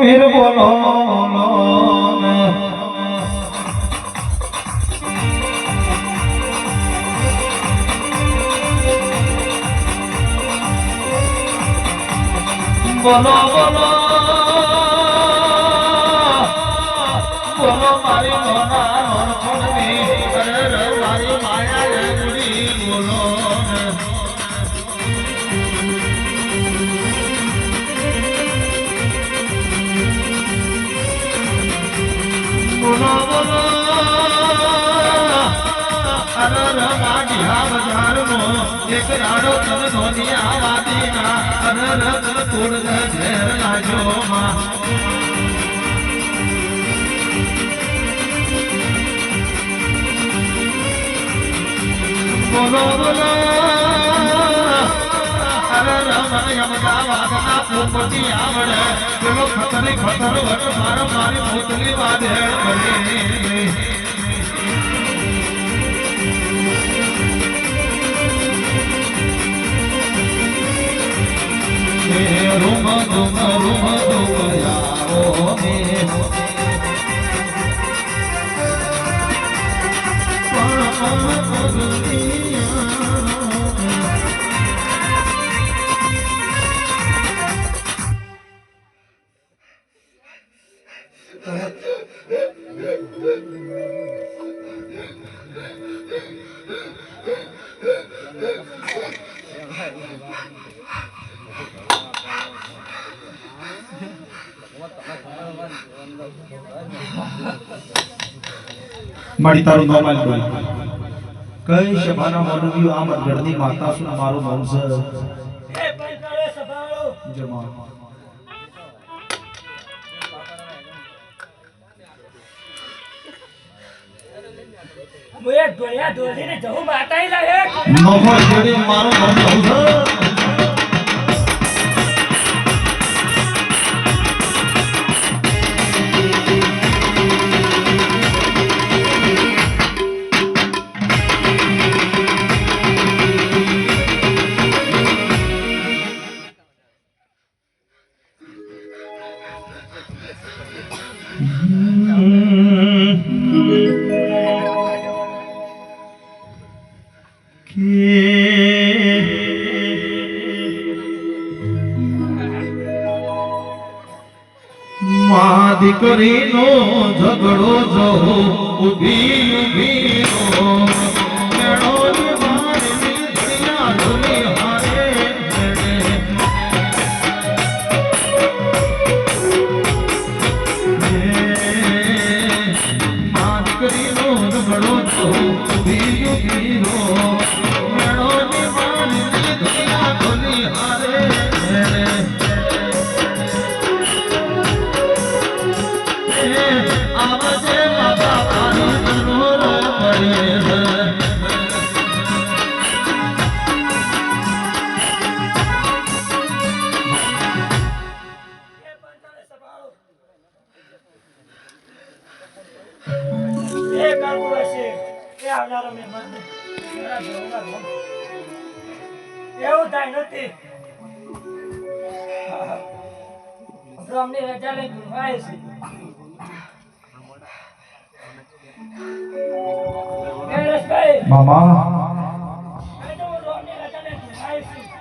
વીર બોલો બોલો બોલો રે બજારમાં એક રાડો તન ધોનિયા વાદીના અરે રે તન ઝેર લાગ્યો માં બોલો બોલો અરે રમણ યમદા પોપટી આવડે પેલો ખતરી ખતર વટ માર મારી મોતલી રૂમ રૂમ રૂમ યારો ને મારી તારું આલી બોલ કઈ સભાના મનુવ્યું આમ ગઢની માતા શું મારું છે? જમા એક ઢોળિયા ઢોળીને જવું માતાઈ લાગે નોહો જેડી મારું નામ દીકરીનો ઝઘડો જો ઊભી ઊભી મેળો એવું થાય નથી. અમને રજા લઈ ગુમાય છે. મામા.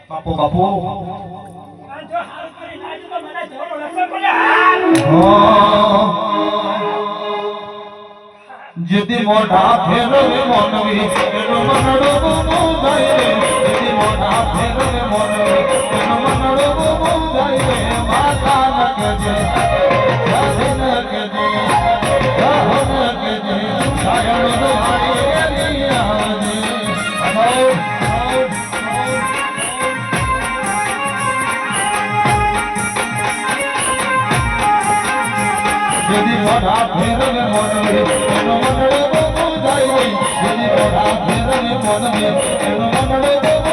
બાપુ બાપુ! જેથી મોઢા ફેરવે મોનવી એનો મનડો બહુ જાય રે જેથી મોઢા ફેરવે મોનવી એનો મનડો બહુ જાય રે માતા ન કેજે જાહે ન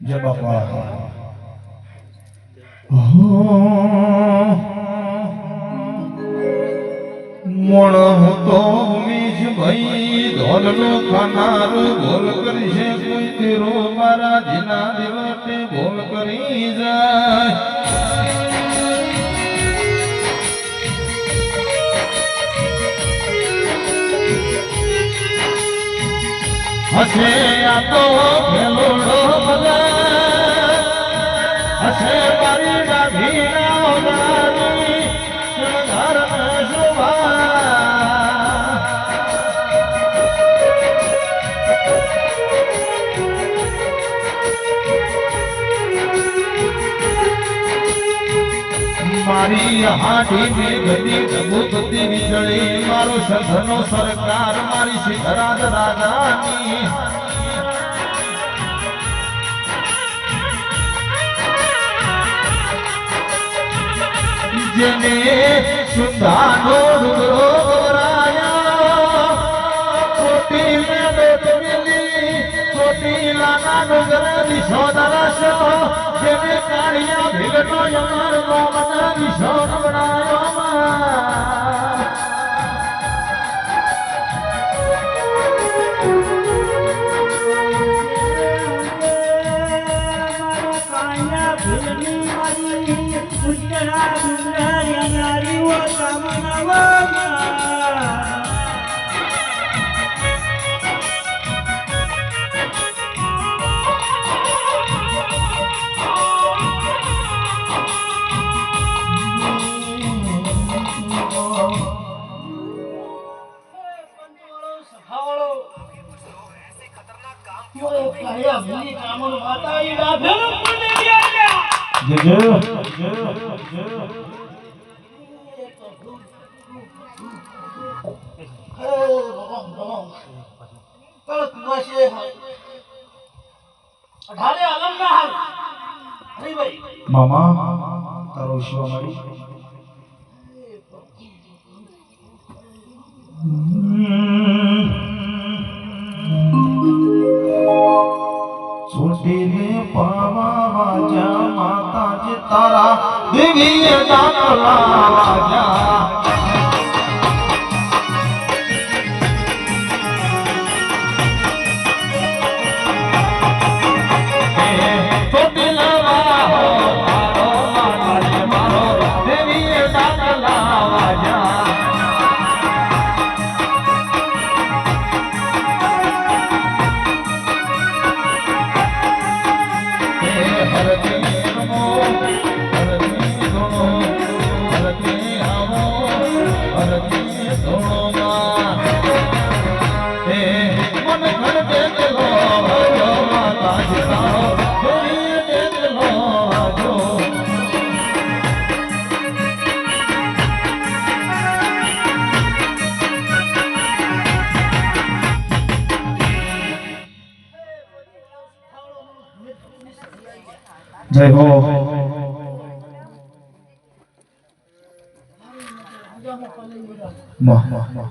જય બાપા. મોણ હું તો ઉમીશ ભાઈ, ધોલનો ખાનાર ભૂલ કરશે કોઈ તેરો કરી જાય હશે આ તો ભેલોડો બધા હશે મારી ડાભી મારી હાડી ની ગતિ પ્રભુપતિ વીજળી, મારો સધનો સરકાર, મારી સિદ્ધરાજ રાજાની. જેને સુધાનો ડુંગરો દિશો દરસો જેને કાળિયા ભીગનો યમર મોમન દિશો બનાયો મામા તારો શિવા મારી. છોટીને તારા દેવીએ દાખલા વાજા જય હો વાહ વાહ વાહ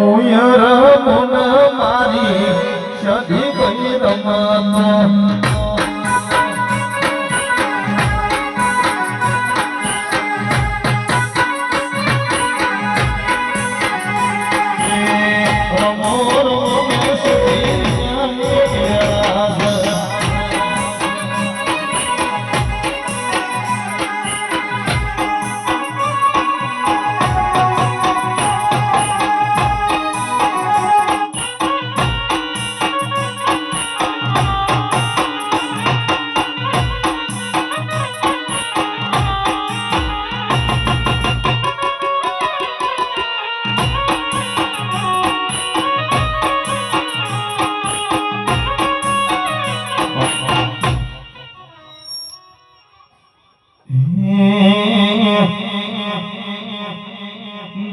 ઉયર મુન મારી સધી ગઈ રમત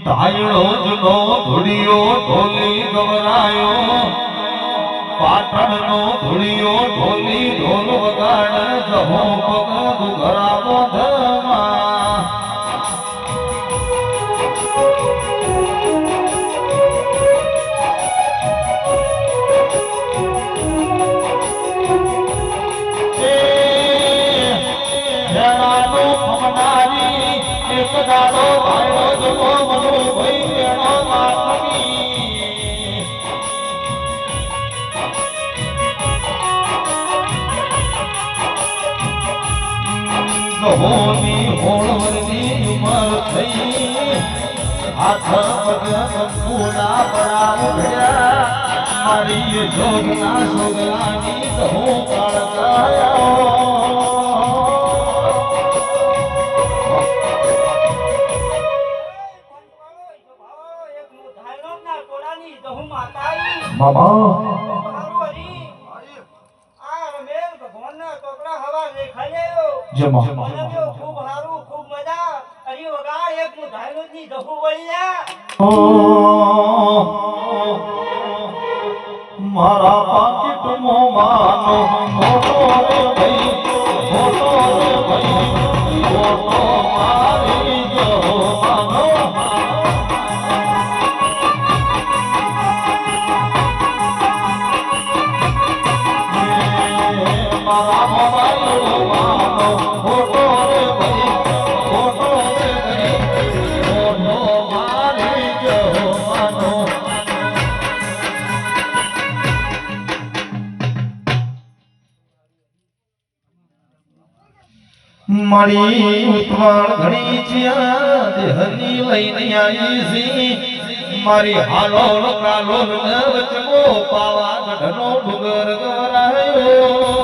ધાયણો જ નો ધૂળિયો ઢોલી ગવરાયો. પાટણનો ધૂળિયો ઢોલી ઢોલ વગાડ. જહો પગ દુઘરા ગહોની હોળવરની ઉંમર થઈ હાથ પગ કંકુના પડાવ ભર્યા મારી જોગના સોગલાની કહો કાળકાયો એક મામા હરી મને તો ખૂબ સારું ખૂબ મજા હરી વગાડ એક હું. ધાયરોની જહુ વળ્યા મારી ઉતવાળ ઘણી જ્યાં દેહની લઈને આવી સી મારી હાલો, કાલો વચમો પાવા ગઢનો ડુંગર ગવરાયો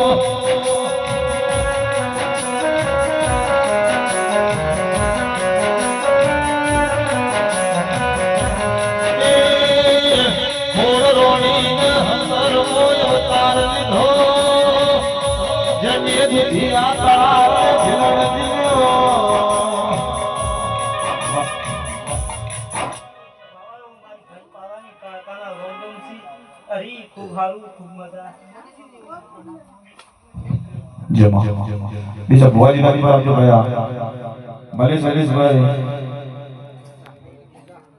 જમા બીજા આપજો ભાઈ મલેશ મલેશભાઈ.